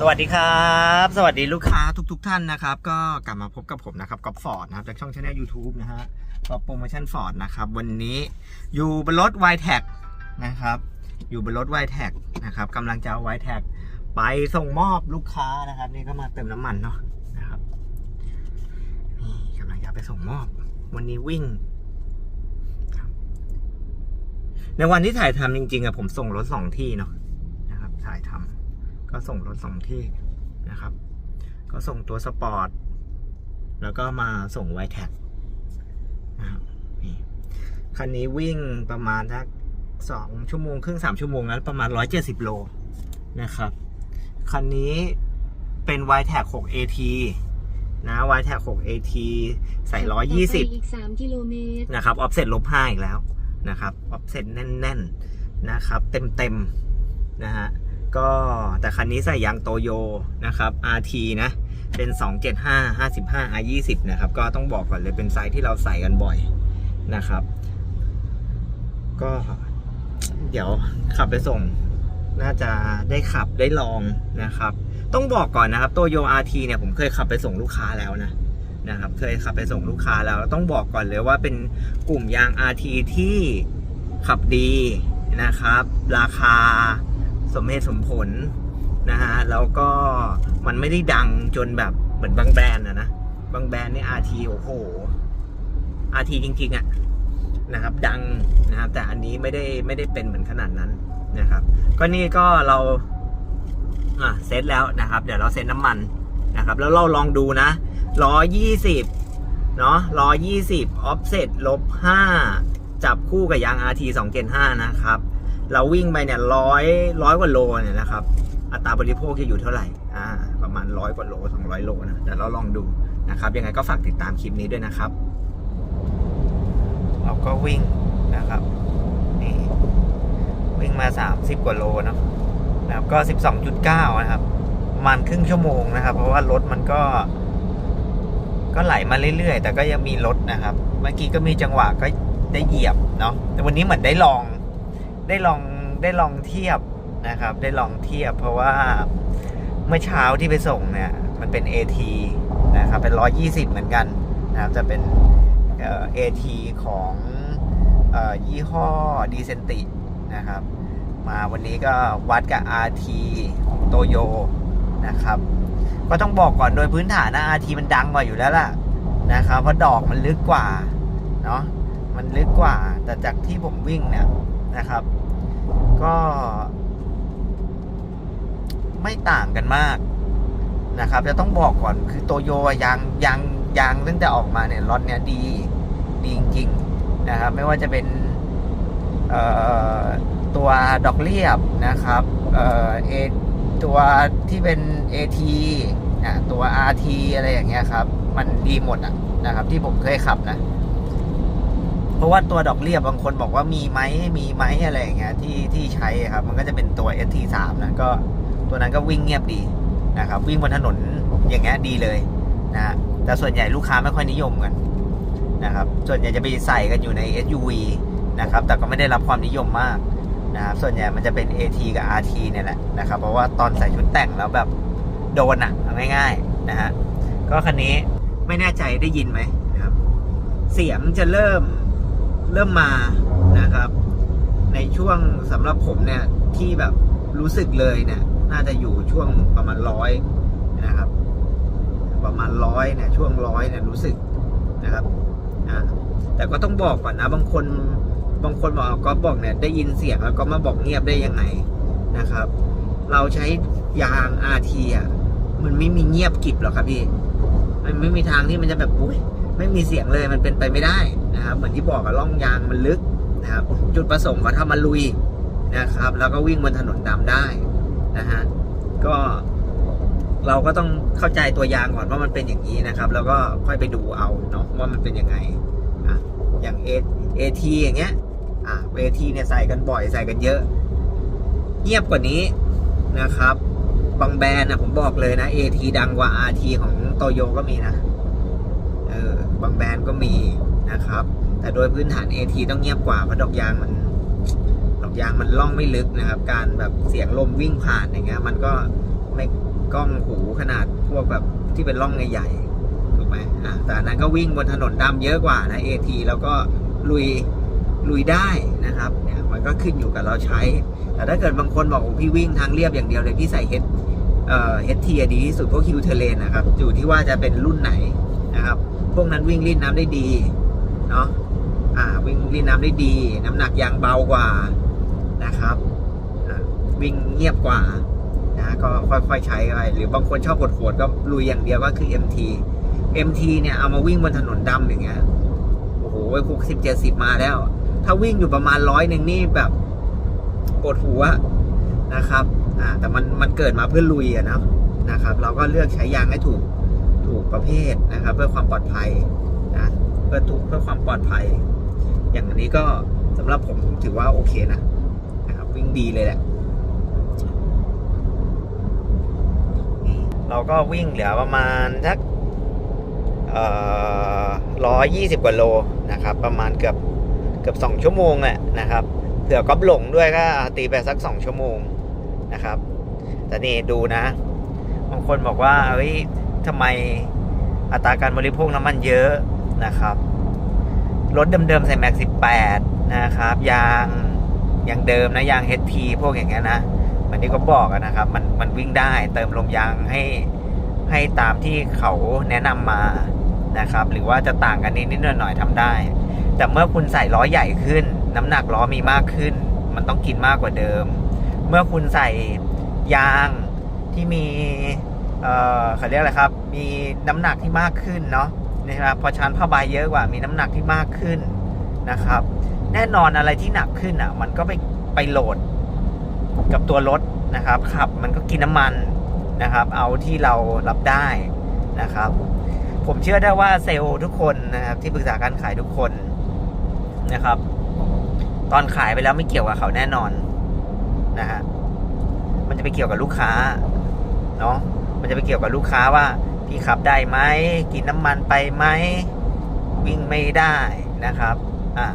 สวัสดีครับ สวัสดีลูกค้าทุกๆท่านนะครับ ก็กลับมาพบกับผมนะครับกับฟอร์ดนะครับจากช่องช anel YouTube นะฮะก็โปรโมชั่นฟอร์ดนะครับวันนี้อยู่บนรถ y t a g นะครับอยู่บนรถ y t a g นะครับกำลังจะเอา y t a g ไปส่งมอบลูกค้านะครับ นี่ก็มาเติมน้ำมันเนาะนะครับนี่กำลังจะไปส่งมอบ วันนี้วิ่ง ในวันที่ถ่ายทำจริงๆอะผมส่งรถสองที่เนาะนะครับถ่ายทำ ก็ส่งรถสองที่นะครับ ก็ส่งตัวสปอร์ต แล้วก็มาส่งไวแท็กนะครับนี่คันนี้วิ่งประมาณสักสองชั่วโมงครึ่งสามชั่วโมงนั้นประมาณร้อยเจ็ดสิบโลนะครับ คันนี้เป็น y t a g 6 AT นะ y t a g 6 AT ใส่ร้อยยี่สิบอีก3กิโลเมตรนะครับ ออฟเซ็ตลบห้าอีกแล้วนะครับ ออฟเซ็ตแน่น ๆ นะครับ เต็ม ๆ นะฮะ ก็แต่คันนี้ใส่ยางโตโยนะครับ RT นะ เป็น 275 55 R20 นะครับ ก็ต้องบอกก่อนเลยเป็นไซส์ที่เราใส่กันบ่อยนะครับ ก็เดี๋ยวขับไปส่ง น่าจะได้ขับได้ลองนะครับ ต้องบอกก่อนนะครับโตโย RT เนี่ยผมเคยขับไปส่งลูกค้าแล้วนะนะครับ เคยขับไปส่งลูกค้าแล้วต้องบอกก่อนเลยว่าเป็นกลุ่มยาง RT ที่ขับดีนะครับ ราคา สมเหตุสมผลนะฮะแล้วก็มันไม่ได้ดังจนแบบเหมือนบางแบรนด์นะนะบางแบรนด์นี่ RT โอ้โห RT จริงๆอะนะครับ ดังนะครับแต่อันนี้ไม่ได้ไม่ได้เป็นเหมือนขนาดนั้นนะครับ ก็นี่ก็เราอะเซตแล้วนะครับ เดี๋ยวเราเซตน้ำมันนะครับ แล้วเราลองดูนะร้อยี่สิบเนาะร้อยี่สิบออฟเซ็ตลบห้าจับคู่กับยาง RT 2 7 5 นะครับ เราวิ่งไปเนี่ยร้อยร้อยกว่าโลเนี่ยนะครับ อัตราบริโภคจะอยู่เท่าไหร่อ่าประมาณร้อยกว่าโลสองร้อยโลนะเดี๋ยวเราลองดูนะครับ ยังไงก็ฝากติดตามคลิปนี้ด้วยนะครับ เราก็วิ่งนะครับนี่วิ่งมา 30 กว่าโลเนาะนะครับก็ 12.9 นะครับประมาณครึ่งชั่วโมงนะครับ เพราะว่ารถมันก็ ก็ไหลมาเรื่อยๆ แต่ก็ยังมีรถนะครับ เมื่อกี้ก็มีจังหวะก็ได้เหยียบเนาะแต่วันนี้เหมือนได้ลอง ได้ลองได้ลองเทียบนะครับ ได้ลองเทียบ เพราะว่าเมื่อเช้าที่ไปส่งเนี่ย มันเป็น AT นะครับ เป็น 120 เหมือนกันนะครับจะเป็นเอ่อ AT ของออยี่ห้อดีเซนตินะครับ มาวันนี้ก็วัดกับ RT ของโตโยนะครับ ก็ต้องบอกก่อนโดยพื้นฐานนะ RT มันดังกว่าอยู่แล้วล่ะนะครับเพราะดอกมันลึกกว่าเนาะมันลึกกว่าแต่จากที่ผมวิ่งเนี่ย นะครับ ก็ไม่ต่างกันมากนะครับ จะต้องบอกก่อนคือโตโยยางยางยางตั้งแต่ออกมาเนี่ยรถเนี้ยดีดีจริงๆนะครับ ไม่ว่าจะเป็นตัวดอกเรียบนะครับเอเอตัวที่เป็น AT อะตัว RT อะไรอย่างเงี้ยครับ มันดีหมดอะนะครับ ที่ผมเคยขับนะ เพราะว่าตัวดอกเรียบบางคนบอกว่ามีไหมมีไหมอะไรอย่างเงี้ยที่ที่ใช้ครับ มันก็จะเป็นตัว ST3 นะก็ตัวนั้นก็วิ่งเงียบดีนะครับ วิ่งบนถนนอย่างเงี้ยดีเลยนะฮะแต่ส่วนใหญ่ลูกค้าไม่ค่อยนิยมกันนะครับ ส่วนใหญ่จะไปใส่กันอยู่ใน SUV นะครับ แต่ก็ไม่ได้รับความนิยมมากนะครับส่วนใหญ่มันจะเป็น AT กับ RT เนี่ยแหละนะครับ เพราะว่าตอนใส่ชุดแต่งแล้วแบบโดนอะง่ายๆนะฮะก็คันนี้ไม่แน่ใจได้ยินไหมนะครับ เสียงจะเริ่ม เริ่มมานะครับ ในช่วงสำหรับผมเนี่ยที่แบบรู้สึกเลยเนี่ย น่าจะอยู่ช่วงประมาณร้อยนะครับ ประมาณร้อยเนี่ยช่วงร้อยเนี่ยรู้สึกนะครับอ่าแต่ก็ต้องบอกก่อนนะ บางคนบางคนบอกก็บอกเนี่ยได้ยินเสียงแล้วก็มาบอกเงียบได้ยังไงนะครับ เราใช้ยางอาทีอะมันไม่มีเงียบกิบหรอกครับพี่ มันไม่มีทางที่มันจะแบบอุ้ยไม่มีเสียงเลยมันเป็นไปไม่ได้ นะครับเหมือนที่บอกอะร่องยางมันลึกนะครับจุดประสงค์เขาทำมาลุยนะครับ แล้วก็วิ่งบนถนนดำได้นะฮะก็เราก็ต้องเข้าใจตัวยางก่อนว่ามันเป็นอย่างนี้นะครับ แล้วก็ค่อยไปดูเอาเนาะว่ามันเป็นยังไงอะอย่างเอเอทีอย่างเงี้ยอะเอทีเนี่ยใส่กันบ่อยใส่กันเยอะ เงียบกว่านี้นะครับบางแบรนด์นะผมบอกเลยนะเอทีดังกว่าอาร์ทีของโตโยก็มีนะเออบางแบรนด์ก็มี นะครับ แต่โดยพื้นฐาน AT ต้องเงียบกว่าเพราะดอกยางมันดอกยางมันล่องไม่ลึกนะครับ การแบบเสียงลมวิ่งผ่านอย่างเงี้ยมันก็ไม่กล้องหูขนาดพวกแบบที่เป็นร่องใหญ่ๆถูกไหมอะแต่นั้นก็วิ่งบนถนนดำเยอะกว่านะเอทีแล้วก็ลุยลุยได้นะครับเนี่ยมันก็ขึ้นอยู่กับเราใช้ แต่ถ้าเกิดบางคนบอกพี่วิ่งทางเรียบอย่างเดียวเลยพี่ใส่เฮดเอ่อเฮดทีดีที่สุดพวกฮิวเทเลนนะครับอยู่ที่ว่าจะเป็นรุ่นไหนนะครับ พวกนั้นวิ่งรีดน้ำได้ดี เนาะอ่าวิ่งรีน้ำได้ดี น้ำหนักยางเบากว่านะครับวิ่งเงียบกว่านะก็ค่อยๆใช้ไปหรือบางคนชอบโหดๆก็ลุยอย่างเดียวก็คือ MT MT เนี่ยเอามาวิ่งบนถนนดำอย่างเงี้ยโอ้โหหกสิบเจ็ดสิบมาแล้ว ถ้าวิ่งอยู่ประมาณร้อยหนึ่งนี่แบบปวดหัวนะครับอ่าแต่มันมันเกิดมาเพื่อลุยอะนะนะครับ เราก็เลือกใช้ยางให้ถูกถูกประเภทนะครับ เพื่อความปลอดภัยนะ เพื่อถูกเพื่อความปลอดภัย อย่างนี้ก็สำหรับผมผมถือว่าโอเคนะนะครับวิ่งดีเลยแหละเราก็วิ่งเหลือประมาณสักร้อยยี่สิบกว่าโลนะครับ ประมาณเกือบเกือบสองชั่วโมงแหละนะครับเผื่อก๊อปหลงด้วยก็ตีไปสักสองชั่วโมงนะครับ แต่นี่ดูนะบางคนบอกว่าเฮ้ยทำไมอัตราการบริโภคน้ำมันเยอะ นะครับ รถเดิมๆใส่แม็ก18นะครับ ยางยางเดิมนะยาง HP พวกอย่างเงี้ยนะมันนี่ก็บอกนะครับ มันมันวิ่งได้เติมลมยางให้ให้ตามที่เขาแนะนำมานะครับ หรือว่าจะต่างกันนิดๆหน่อยๆทำได้ แต่เมื่อคุณใส่ล้อใหญ่ขึ้น น้ำหนักล้อมีมากขึ้น มันต้องกินมากกว่าเดิม เมื่อคุณใส่ยางที่มีเอ่อเขาเรียกอะไรครับ มีน้ำหนักที่มากขึ้นเนาะ นะครับพอชั้นผ้าใบเยอะกว่ามีน้ำหนักที่มากขึ้นนะครับ แน่นอนอะไรที่หนักขึ้นอะ มันก็ไปไปโหลดกับตัวรถนะครับขับ มันก็กินน้ำมันนะครับ เอาที่เรารับได้นะครับ ผมเชื่อได้ว่าเซลล์ทุกคนนะครับที่ปรึกษาการขายทุกคนนะครับ ตอนขายไปแล้วไม่เกี่ยวกับเขาแน่นอนนะฮะมันจะไปเกี่ยวกับลูกค้าเนาะมันจะไปเกี่ยวกับลูกค้าว่า พี่ขับได้ไหมกินน้ำมันไปไหมวิ่งไม่ได้นะครับอะ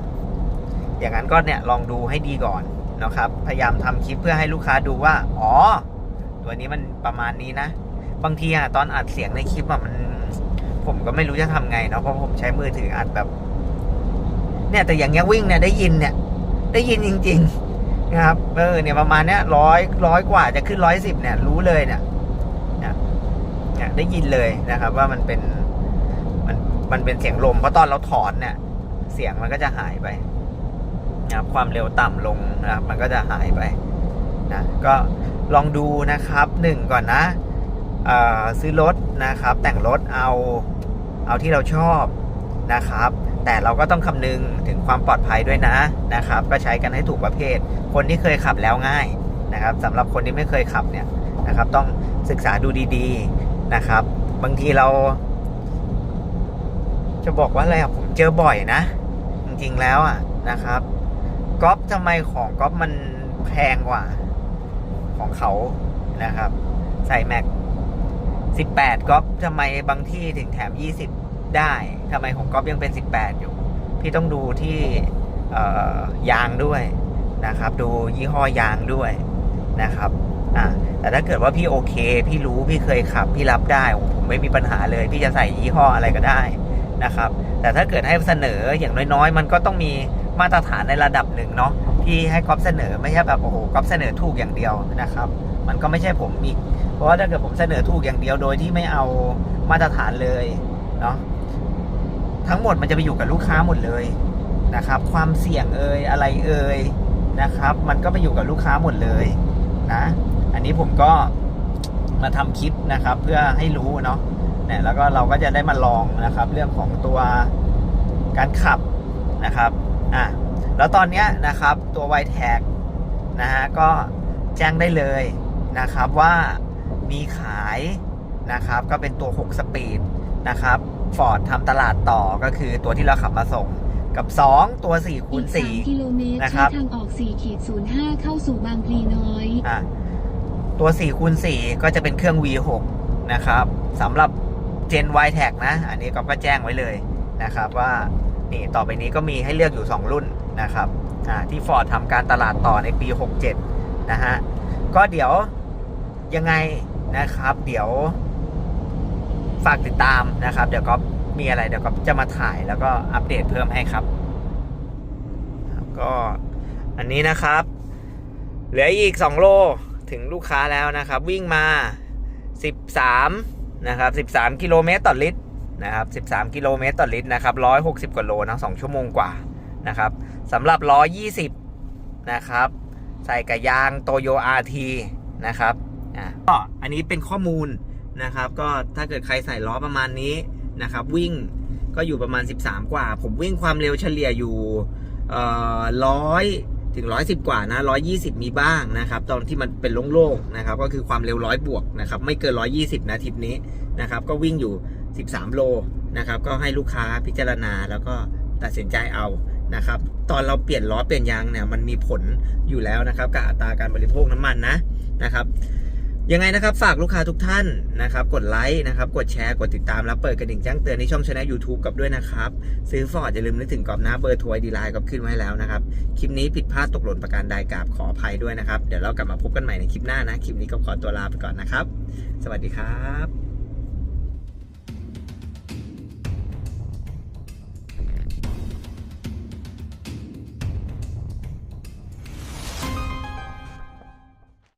อย่างนั้นก็เนี่ยลองดูให้ดีก่อนนะครับ พยายามทำคลิปเพื่อให้ลูกค้าดูว่า อ๋อ ตัวนี้มันประมาณนี้นะ บางทีอะตอนอัดเสียงในคลิปอะมัน ผมก็ไม่รู้จะทำไงเนาะเพราะผมใช้มือถืออัดแบบ เนี่ยแต่อย่างเงี้ยวิ่งเนี่ยได้ยินเนี่ย ได้ยินจริง ๆ นะครับเออเนี่ยประมาณเนี้ยร้อยร้อยกว่าจะขึ้นร้อยสิบเนี่ยรู้เลยเนี่ย เนี่ยได้ยินเลยนะครับ ว่ามันเป็นมันมันเป็นเสียงลมเพราะตอนเราถอนเนี่ย เสียงมันก็จะหายไปนะครับความเร็วต่ำลงนะครับ มันก็จะหายไปนะก็ลองดูนะครับหนึ่งก่อนนะซื้อรถนะครับ แต่งรถเอาเอาที่เราชอบนะครับ แต่เราก็ต้องคำนึงถึงความปลอดภัยด้วยนะนะครับ ก็ใช้กันให้ถูกประเภท คนที่เคยขับแล้วง่ายนะครับสำหรับคนที่ไม่เคยขับเนี่ยนะครับ ต้องศึกษาดูดี นะครับ บางทีเรา จะบอกว่าอะไรอะผมเจอบ่อยนะ จริงๆแล้วอะนะครับก๊อปทำไมของก๊อปมันแพงกว่า ของเขานะครับ ใส่แม็ก18ก๊อปทำไมบางที่ถึงแถม20ได้ทำไมของก๊อปยังเป็น18อยู่ พี่ต้องดูที่ยางด้วยนะครับ ดูยี่ห้อยางด้วยนะครับ อ่าแต่ถ้าเกิดว่าพี่โอเค พี่รู้พี่เคยขับ พี่รับได้ผมไม่มีปัญหาเลย พี่จะใส่ยี่ห้ออะไรก็ได้นะครับ แต่ถ้าเกิดให้เสนออย่างน้อยๆ มันก็ต้องมีมาตรฐานในระดับหนึ่งเนาะที่ให้ก๊อฟเสนอไม่ใช่แบบโอ้โหก๊อฟเสนอถูกอย่างเดียวนะครับ มันก็ไม่ใช่ผมอีก เพราะว่าถ้าเกิดผมเสนอถูกอย่างเดียวโดยที่ไม่เอามาตรฐานเลยเนาะทั้งหมดมันจะไปอยู่กับลูกค้าหมดเลยนะครับ ความเสี่ยงเอ่ยอะไรเอ่ยนะครับ มันก็ไปอยู่กับลูกค้าหมดเลยนะ อันนี้ผมก็มาทำคลิปนะครับ เพื่อให้รู้เนาะเนี่ยแล้วก็เราก็จะได้มาลองนะครับ เรื่องของตัวการขับนะครับอะแล้วตอนเนี้ยนะครับตัว y t a g นะฮะก็แจ้งได้เลยนะครับว่ามีขายนะครับก็เป็นตัว 6 สปีดนะครับฟอร์ดทำตลาดต่อก็คือตัวที่เราขับมาส่งกับ 2 ตัว4คูณอีกสามกิโลเมตรนะครับใช้ทางออก4ขีด05 เข้าสู่บางพลีน้อย4อะ ตัว4คูณ4ก็จะเป็นเครื่อง V6 นะครับสำหรับ Gen Y Tag นะ อันนี้ก็แจ้งไว้เลยนะครับว่านี่ต่อไปนี้ก็มีให้เลือกอยู่ 2 รุ่นนะครับอ่าที่ Ford ทำการตลาดต่อในปี 67 นะฮะ ก็เดี๋ยวยังไงนะครับเดี๋ยวฝากติดตามนะครับ เดี๋ยวก็มีอะไรเดี๋ยวก็จะมาถ่ายแล้วก็อัปเดตเพิ่มให้ครับครับก็อันนี้นะครับ เหลืออีก 2 โล ถึงลูกค้าแล้วนะครับ วิ่งมา 13 นะครับ 13 กิโลเมตรต่อลิตรนะครับ 13 กิโลเมตรต่อลิตรนะครับ 160 กว่าโลนะ2ชั่วโมงกว่านะครับสำหรับ120 นะครับ ใส่กับยางโตโย RT นะครับอะก็อันนี้เป็นข้อมูลนะครับ ก็ถ้าเกิดใครใส่ล้อประมาณนี้นะครับ วิ่งก็อยู่ประมาณ 13 กว่า ผมวิ่งความเร็วเฉลี่ยอยู่ร้อย ถึง 110 กว่านะ 120 มีบ้างนะครับ ตอนที่มันเป็นโล่งๆนะครับ ก็คือความเร็วร้อยบวกนะครับ ไม่เกิน 120 นะทริปนี้นะครับ ก็วิ่งอยู่ 13 โลนะครับ ก็ให้ลูกค้าพิจารณาแล้วก็ตัดสินใจเอานะครับ ตอนเราเปลี่ยนล้อเปลี่ยนยางเนี่ย มันมีผลอยู่แล้วนะครับกับอัตราการบริโภคน้ำมันนะนะครับ ยังไงนะครับฝากลูกค้าทุกท่านนะครับ กดไลค์นะครับ กดแชร์กดติดตามแล้วเปิดกระดิ่งแจ้งเตือนในช่องช anel YouTube กับด้วยนะครับ ซื้อฟอร์ดอย่าลืมนึกถึงกรอบนะเบอร์ทัวร์ดีไลน์กับขึ้นไว้แล้วนะครับ คลิปนี้ผิดพลาดตกหล่นประการใดกราบขออภัยด้วยนะครับ เดี๋ยวเรากลับมาพบกันใหม่ในคลิปหน้านะ คลิปนี้ก็ขอตัวลาไปก่อนนะครับ สวัสดีครับ